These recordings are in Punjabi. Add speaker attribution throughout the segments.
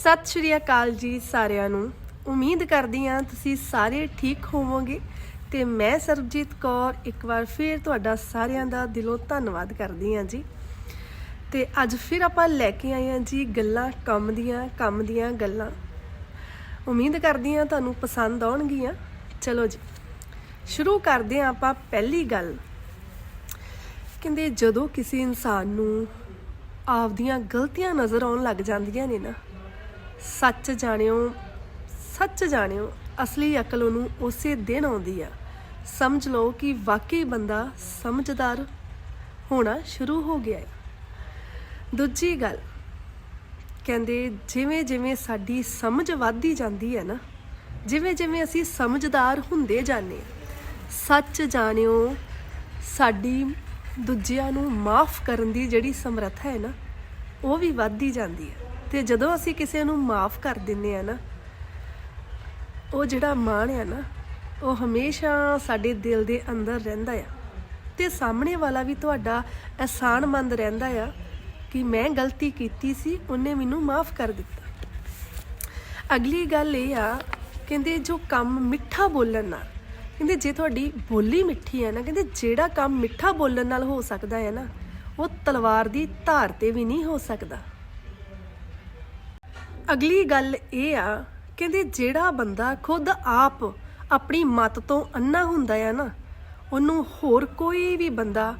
Speaker 1: ਸਤਿ ਸ਼੍ਰੀ ਅਕਾਲ ਜੀ ਸਾਰਿਆਂ ਨੂੰ। ਉਮੀਦ ਕਰਦੀ ਹਾਂ ਤੁਸੀਂ ਸਾਰੇ ਠੀਕ ਹੋਵੋਗੇ ਤੇ ਮੈਂ ਸਰਬਜੀਤ ਕੌਰ ਇੱਕ ਵਾਰ ਫਿਰ ਤੁਹਾਡਾ ਸਾਰਿਆਂ ਦਾ ਦਿਲੋਂ ਧੰਨਵਾਦ ਕਰਦੀ ਹਾਂ ਜੀ। ਤੇ ਅੱਜ ਫਿਰ ਆਪਾਂ ਲੈ ਕੇ ਆਏ ਹਾਂ ਜੀ ਗੱਲਾਂ ਕੰਮ ਦੀਆਂ ਕੰਮ ਦੀਆਂ ਗੱਲਾਂ। ਉਮੀਦ ਕਰਦੀ ਹਾਂ ਤੁਹਾਨੂੰ ਪਸੰਦ ਆਉਣਗੀਆਂ। ਚਲੋ ਜੀ, ਸ਼ੁਰੂ ਕਰਦੇ ਹਾਂ ਆਪਾਂ ਪਹਿਲੀ ਗੱਲ। ਕਹਿੰਦੇ ਜਦੋਂ ਕਿਸੇ ਇਨਸਾਨ ਨੂੰ ਆਪਦੀਆਂ ਗਲਤੀਆਂ ਨਜ਼ਰ ਆਉਣ ਲੱਗ ਜਾਂਦੀਆਂ ਨੇ ਨਾ ਸੱਚ ਜਾਣਿਓ ਸੱਚ ਜਾਣਿਓ, ਅਸਲੀ ਅਕਲ ਉਹਨੂੰ ਉਸੇ ਦਿਨ ਆਉਂਦੀ ਆ। ਸਮਝ ਲਓ ਕਿ ਵਾਕਈ ਬੰਦਾ ਸਮਝਦਾਰ ਹੋਣਾ ਸ਼ੁਰੂ ਹੋ ਗਿਆ ਹੈ। ਦੂਜੀ ਗੱਲ, ਕਹਿੰਦੇ ਜਿਵੇਂ ਜਿਵੇਂ ਸਾਡੀ ਸਮਝ ਵੱਧਦੀ ਜਾਂਦੀ ਹੈ ਨਾ ਜਿਵੇਂ ਜਿਵੇਂ ਅਸੀਂ ਸਮਝਦਾਰ ਹੁੰਦੇ ਜਾਂਦੇ ਹਾਂ, ਸੱਚ ਜਾਣਿਓ, ਸਾਡੀ ਦੂਜਿਆਂ ਨੂੰ ਮਾਫ ਕਰਨ ਦੀ ਜਿਹੜੀ ਸਮਰੱਥਾ ਹੈ ਨਾ, ਉਹ ਵੀ ਵੱਧਦੀ ਜਾਂਦੀ ਹੈ। ਤੇ ਜਦੋਂ ਅਸੀਂ ਕਿਸੇ ਨੂੰ ਮਾਫ ਕਰ ਦਿੰਨੇ ਆ ਨਾ, ਉਹ ਜਿਹੜਾ ਮਾਣ ਆ ਨਾ, ਉਹ ਹਮੇਸ਼ਾ ਸਾਡੇ ਦਿਲ ਦੇ ਅੰਦਰ ਰਹਿੰਦਾ ਆ। ਤੇ ਸਾਹਮਣੇ ਵਾਲਾ ਵੀ ਤੁਹਾਡਾ ਅਹਿਸਾਨਮੰਦ ਰਹਿੰਦਾ ਆ ਕਿ ਮੈਂ ਗਲਤੀ ਕੀਤੀ ਸੀ, ਉਹਨੇ ਮੈਨੂੰ ਮਾਫ ਕਰ ਦਿੱਤਾ। ਅਗਲੀ ਗੱਲ ਇਹ ਆ, ਕਹਿੰਦੇ ਜੋ ਕੰਮ ਮਿੱਠਾ ਬੋਲਣ ਨਾਲ, ਕਹਿੰਦੇ ਜੇ ਤੁਹਾਡੀ ਬੋਲੀ ਮਿੱਠੀ ਹੈ ਨਾ, ਕਹਿੰਦੇ ਜਿਹੜਾ ਕੰਮ ਮਿੱਠਾ ਬੋਲਣ ਨਾਲ ਹੋ ਸਕਦਾ ਹੈ ਨਾ, ਉਹ ਤਲਵਾਰ ਦੀ ਧਾਰ ਤੇ ਵੀ ਨਹੀਂ ਹੋ ਸਕਦਾ। ਅਗਲੀ ਗੱਲ ਇਹ ਆ, ਕਹਿੰਦੇ ਜਿਹੜਾ ਬੰਦਾ ਖੁਦ ਆਪ ਆਪਣੀ ਮਤ ਤੋਂ ਅੰਨਾ ਹੁੰਦਾ ਆ ਨਾ, ਉਹਨੂੰ ਹੋਰ ਕੋਈ ਵੀ ਬੰਦਾ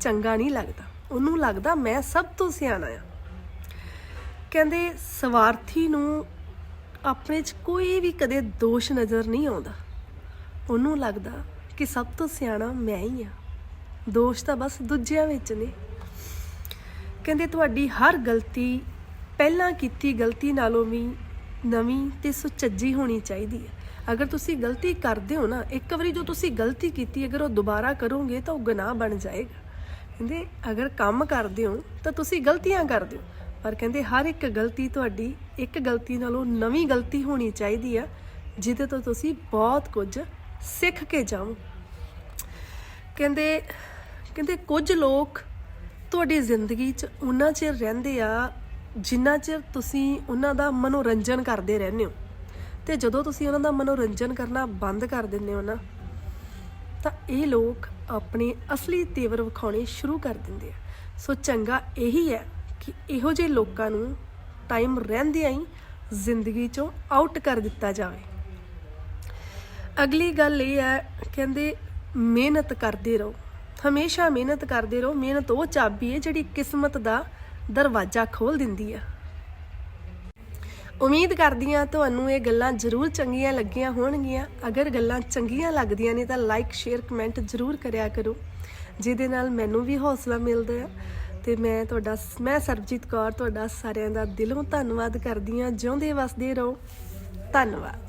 Speaker 1: ਚੰਗਾ ਨਹੀਂ ਲੱਗਦਾ। ਉਹਨੂੰ ਲੱਗਦਾ ਮੈਂ ਸਭ ਤੋਂ ਸਿਆਣਾ ਆ। ਕਹਿੰਦੇ ਸਵਾਰਥੀ ਨੂੰ ਆਪਣੇ 'ਚ ਕੋਈ ਵੀ ਕਦੇ ਦੋਸ਼ ਨਜ਼ਰ ਨਹੀਂ ਆਉਂਦਾ। ਉਹਨੂੰ ਲੱਗਦਾ ਕਿ ਸਭ ਤੋਂ ਸਿਆਣਾ ਮੈਂ ਹੀ ਆ। ਦੋਸ਼ ਤਾਂ ਬਸ ਦੂਜਿਆਂ ਵਿੱਚ ਨੇ। ਕਹਿੰਦੇ ਤੁਹਾਡੀ ਹਰ ਗਲਤੀ ਪਹਿਲਾਂ ਕੀਤੀ ਗਲਤੀ ਨਾਲੋਂ ਵੀ ਨਵੀਂ ਤੇ ਸੁਚੱਜੀ ਹੋਣੀ ਚਾਹੀਦੀ ਹੈ। ਅਗਰ ਤੁਸੀਂ ਗਲਤੀ ਕਰਦੇ ਹੋ ਨਾ, ਇੱਕ ਵਾਰੀ ਜੋ ਤੁਸੀਂ ਗਲਤੀ ਕੀਤੀ, ਅਗਰ ਉਹ ਦੁਬਾਰਾ ਕਰੋਗੇ ਤਾਂ ਉਹ ਗੁਨਾਹ ਬਣ ਜਾਏਗਾ। ਕਹਿੰਦੇ, ਅਗਰ ਕੰਮ ਕਰਦੇ ਹੋ ਤਾਂ ਤੁਸੀਂ ਗਲਤੀਆਂ ਕਰਦੇ ਹੋ। ਪਰ ਕਹਿੰਦੇ, ਹਰ ਇੱਕ ਗਲਤੀ ਤੁਹਾਡੀ, ਇੱਕ ਗਲਤੀ ਨਾਲੋਂ ਨਵੀਂ ਗਲਤੀ ਹੋਣੀ ਚਾਹੀਦੀ ਆ, ਜਿਹਦੇ ਤੋਂ ਤੁਸੀਂ ਬਹੁਤ ਕੁਝ ਸਿੱਖ ਕੇ ਜਾਓ। ਕਹਿੰਦੇ ਕਹਿੰਦੇ, ਕੁਝ ਲੋਕ ਤੁਹਾਡੀ ਜ਼ਿੰਦਗੀ 'ਚ ਉਹਨਾਂ 'ਚ ਰਹਿੰਦੇ ਆ ਜਿੰਨਾ ਚਿਰ ਤੁਸੀਂ ਉਹਨਾਂ ਦਾ ਮਨੋਰੰਜਨ ਕਰਦੇ ਰਹਿੰਦੇ ਹੋ, ਤੇ ਜਦੋਂ ਤੁਸੀਂ ਉਹਨਾਂ ਦਾ ਮਨੋਰੰਜਨ ਕਰਨਾ ਬੰਦ ਕਰ ਦਿੰਦੇ ਹੋ ਨਾ, ਤਾਂ ਇਹ ਲੋਕ ਆਪਣੇ ਅਸਲੀ ਤੇਵਰ ਵਿਖਾਉਣੇ ਸ਼ੁਰੂ ਕਰ ਦਿੰਦੇ ਆ। ਸੋ ਚੰਗਾ ਇਹੀ ਹੈ ਕਿ ਇਹੋ ਜਿਹੇ ਲੋਕਾਂ ਨੂੰ ਟਾਈਮ ਰਹਿੰਦਿਆਂ ਹੀ ਜ਼ਿੰਦਗੀ ਚੋਂ ਆਊਟ ਕਰ ਦਿੱਤਾ ਜਾਵੇ। ਅਗਲੀ ਗੱਲ ਇਹ ਹੈ, ਕਹਿੰਦੇ ਮਿਹਨਤ ਕਰਦੇ ਰਹੋ। ਹਮੇਸ਼ਾ ਮਿਹਨਤ ਕਰਦੇ ਰਹੋ, ਮਿਹਨਤ ਉਹ ਚਾਬੀ ਹੈ ਜਿਹੜੀ ਕਿਸਮਤ ਦਾ ਦਰਵਾਜ਼ਾ ਖੋਲ ਦਿੰਦੀ ਆ। ਉਮੀਦ ਕਰਦੀ ਹਾਂ ਤੁਹਾਨੂੰ ਇਹ ਗੱਲਾਂ ਜ਼ਰੂਰ ਚੰਗੀਆਂ ਲੱਗੀਆਂ ਹੋਣਗੀਆਂ। ਅਗਰ ਗੱਲਾਂ ਚੰਗੀਆਂ ਲੱਗਦੀਆਂ ਨੇ ਤਾਂ ਲਾਈਕ ਸ਼ੇਅਰ ਕਮੈਂਟ ਜ਼ਰੂਰ ਕਰਿਆ ਕਰੋ, ਜਿਹਦੇ ਨਾਲ ਮੈਨੂੰ ਵੀ ਹੌਸਲਾ ਮਿਲਦਾ ਹੈ ਤੇ ਮੈਂ ਤੁਹਾਡਾ, ਮੈਂ ਸਰਬਜੀਤ ਕੌਰ, ਤੁਹਾਡਾ ਸਾਰਿਆਂ ਦਾ ਦਿਲੋਂ ਧੰਨਵਾਦ ਕਰਦੀ ਹਾਂ ਜਿਉਂਦੇ ਵਸਦੇ ਰਹੋ। ਧੰਨਵਾਦ।